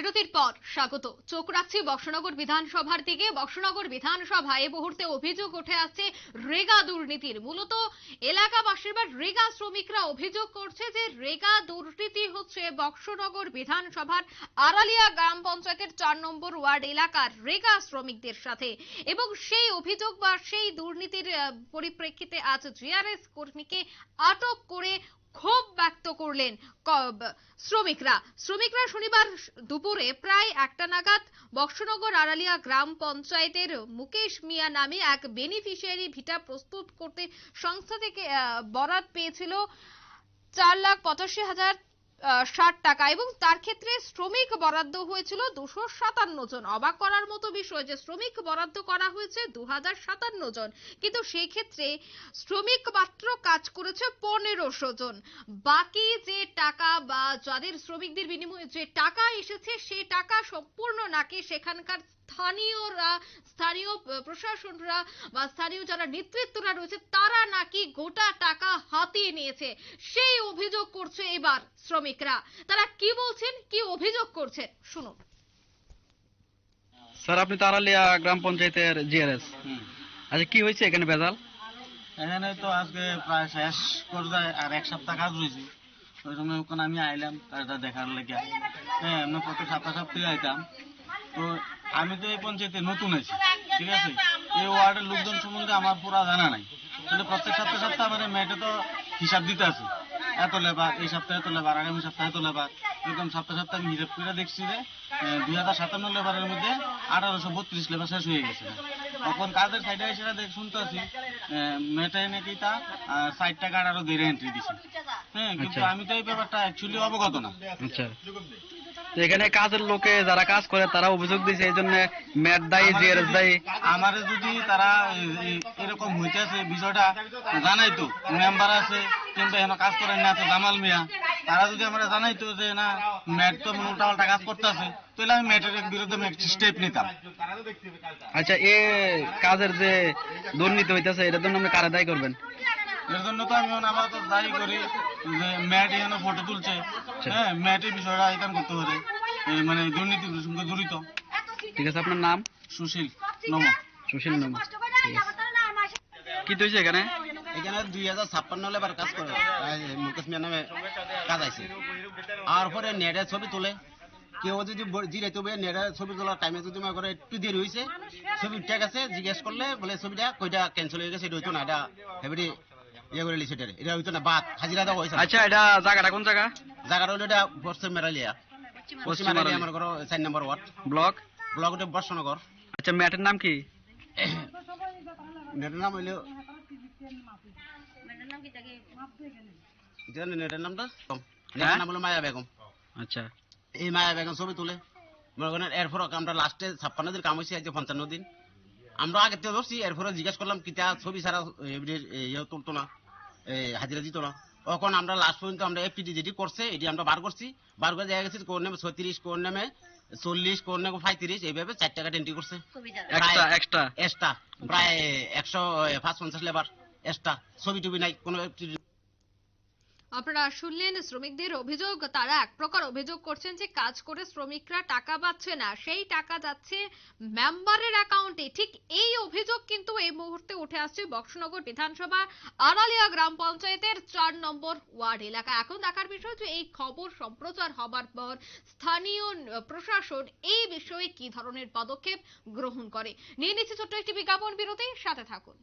বিরতির পর স্বাগত। চোখ রাখছি বক্সনগর বিধানসভার দিকে। বক্সনগর বিধানসভায় মুহূর্তে অভিযোগ উঠে আসছে রেগা দুর্নীতির। মূলত এলাকাবাসীর বা রেগা শ্রমিকরা অভিযোগ করছে যে রেগা দুর্নীতি হচ্ছে বক্সনগর বিধানসভার আড়ালিয়া গ্রাম পঞ্চায়েতের চার নম্বর ওয়ার্ড এলাকার রেগা শ্রমিকদের সাথে। এবং সেই অভিযোগ বা সেই দুর্নীতির পরিপ্রেক্ষিতে আজ জিআরএস কর্মীকে আটক করে ক্ষোভ ব্যক্ত করলেন শ্রমিকরা। শ্রমিকরা শনিবার দুপুরে প্রায় একটা নাগাদ বক্সনগর আড়ালিয়া গ্রাম পঞ্চায়েতের মুকেশ মিয়া নামে এক বেনিফিশিয়ারি ভিটা প্রস্তুত করতে সংস্থা থেকে বরাদ পেয়েছিল চার লাখ পঁচাশি হাজার ষাট টাকা। এবং তার ক্ষেত্রে শ্রমিক বরাদ্দ হয়েছিল দুশো সাতান্ন জন। অবাক করার মতো বিষয় যে, শ্রমিক বরাদ্দ করা হয়েছে দু হাজার সাতান্ন জন। কিন্তু সেই ক্ষেত্রে শ্রমিক মাত্র কাজ করেছে পনেরোশো জন। বাকি যে টাকা বা যাদের শ্রমিকদের বিনিময়ে যে টাকা এসেছে সেই টাকা সম্পূর্ণ নাকি সেখানকার স্থানীয়রা, স্থানীয় প্রশাসনরা বা স্থানীয় যারা নেতৃত্বরা রয়েছে, তারা নাকি গোটা টাকা হাতিয়ে নিয়েছে? সেই অভিযোগ করছে এবার শ্রমিকরা। তারা কি বলছেন কি অভিযোগ করছেন? শুনুন। স্যার আপনি তো আড়ালিয়া গ্রাম পঞ্চায়েতের জিআরএস আচ্ছা কি হয়েছে এখানে ভেজাল? এখানে তো আজকে প্রায় শেষ পর্যায়ে আর এক সপ্তাহ কাজ রয়েছে। ওই সময় ওখানে আমি আইলাম কাজটা দেখার লেগে। হ্যাঁ আমি প্রত্যেক সপ্তাহ সপ্তাহে আইতাম। তো আমি তো এই পঞ্চায়েতে নতুন আছি ঠিক আছে? এই ওয়ার্ডের লোকজন সম্বন্ধে আমার পুরা জানা নাই। কিন্তু প্রত্যেক সপ্তাহে সপ্তাহে আমার মেয়েটা তো হিসাব দিতে আছে। এত লেবার এই সপ্তাহে এত লেবার আগামী সপ্তাহে এত লেবার এরকম সপ্তাহে সপ্তাহে আমি হিসাব করে দেখছি যে দুই হাজার সাতান্ন লেবারের মধ্যে আঠারোশো বত্রিশ লেবার শেষ হয়ে গেছে। তখন কাজের সাইডে সেটা দেখ শুনতে আছি মেয়েটাই নাকি তা ষাট টাকা আরও দেরি এন্ট্রি দিছে। হ্যাঁ কিন্তু আচ্ছা। আমি তো এই ব্যাপারটা অ্যাকচুয়ালি অবগত না। আচ্ছা। তো এখানে কাজের লোকে যারা কাজ করে তারা অভিযোগ দিয়েছে এই জন্য ম্যাট দায়ী জিআরএস দায়ী। আমার যদি তারা এরকম হইতেছে বিষয়টা জানাইতো মেম্বার আছে কিন্তু এখানে কাজ করেন না আছে জামাল মিয়া। তারা যদি আমরা জানাইতো যে না ম্যাট তো উল্টা পাল্টা কাজ করতেছে তাহলে আমি ম্যাটের বিরুদ্ধে স্টেপ নিতাম। আচ্ছা এ কাজের যে দুর্নীতি হইতেছে এটার জন্য আপনি কারা দায়ী করবেন? এর জন্য তো আমি আমার তো দায়ী করি যে ম্যাট এখানে ফটো তুলছে। হ্যাঁ ম্যাটের বিষয়টা এখানে করতে পারে মানে দুর্নীতির সঙ্গে জড়িত। ঠিক আছে আপনার নাম? সুশীল নম। সুশীল নম। ঠিক আছে। কি হয়েছে এখানে? এখানে দুই হাজার ছাপ্পান্ন লেবার কাজ করে। মুকেশ মিয়া নামে কাজ আছে। আর পরে নেটের ছবি তোলে। কেউ যদি জিরাইতে হবে নেটের ছবি তোলার টাইমে যদি মনে করে একটু দেরি হয়েছে ছবি উঠে গেছে জিজ্ঞেস করলে বলে ছবিটা কইটা ক্যান্সেল হয়ে গেছে এটা হইতো না এটা হেবি ইয়ে করে লিছে এটারে। এটা হইতো না বাদ হাজিরা দেওয়া হয়েছে আচ্ছা এটা জায়গাটা কোন জায়গা জায়গাটা হইল এটা পশ্চিম মেরালিয়া পশ্চিম মেরালিয়া আমার ঘর চার নম্বর ওয়ার্ড ব্লক? ব্লক ওটা বর্ষনগর আচ্ছা ম্যাটের নাম কি? নেটের নাম হইল জানেন নেটের নামটা? নাম হলো মায়া বেগম। আচ্ছা। এই মায়া বেগম ছবি তুলে। মনে করেন এরপর আমরা লাস্টে ছাপ্পান্ন দিন কাম হয়েছি আজ পঞ্চান্ন দিন। আমরা আগে তো ধরছি এরপরে জিজ্ঞেস করলাম কিতা ছবি ছাড়া ইয়ে তুলতো না? হাজিরা দিত না? তখন আমরা লাস্ট পর্যন্ত আমরা এফটিডি যেটি করছে এটি আমরা বার করছি। বার করে দেখা গেছে কোন নেমে ছত্রিশ কোন নেমে চল্লিশ কোন নেমে পঁয়ত্রিশ এইভাবে চার টাকা এন্ট্রি করছে। এক্সট্রা প্রায় একশো পাঁচ পঞ্চাশ লেবার এক্সট্রা ছবি টবি নাই কোনো আপনারা শুনলেন শ্রমিকদের অভিযোগ, তারা এক প্রকার অভিযোগ করছেন যে কাজ করে শ্রমিকরা টাকা পাচ্ছে না। সেই টাকা যাচ্ছে মেম্বারের অ্যাকাউন্টে। ঠিক এই অভিযোগ কিন্তু এই মুহূর্তে উঠে আসছে বক্সনগর বিধানসভা আড়ালিয়া গ্রাম পঞ্চায়েতের চার নম্বর ওয়ার্ড এলাকা এখন দেখার বিষয় যে এই খবর সম্প্রচার হবার পর স্থানীয় প্রশাসন এই বিষয়ে কি ধরনের পদক্ষেপ গ্রহণ করে? নিয়ে নিচ্ছে ছোট্ট একটি বিজ্ঞাপন বিরতি সাথে থাকুন।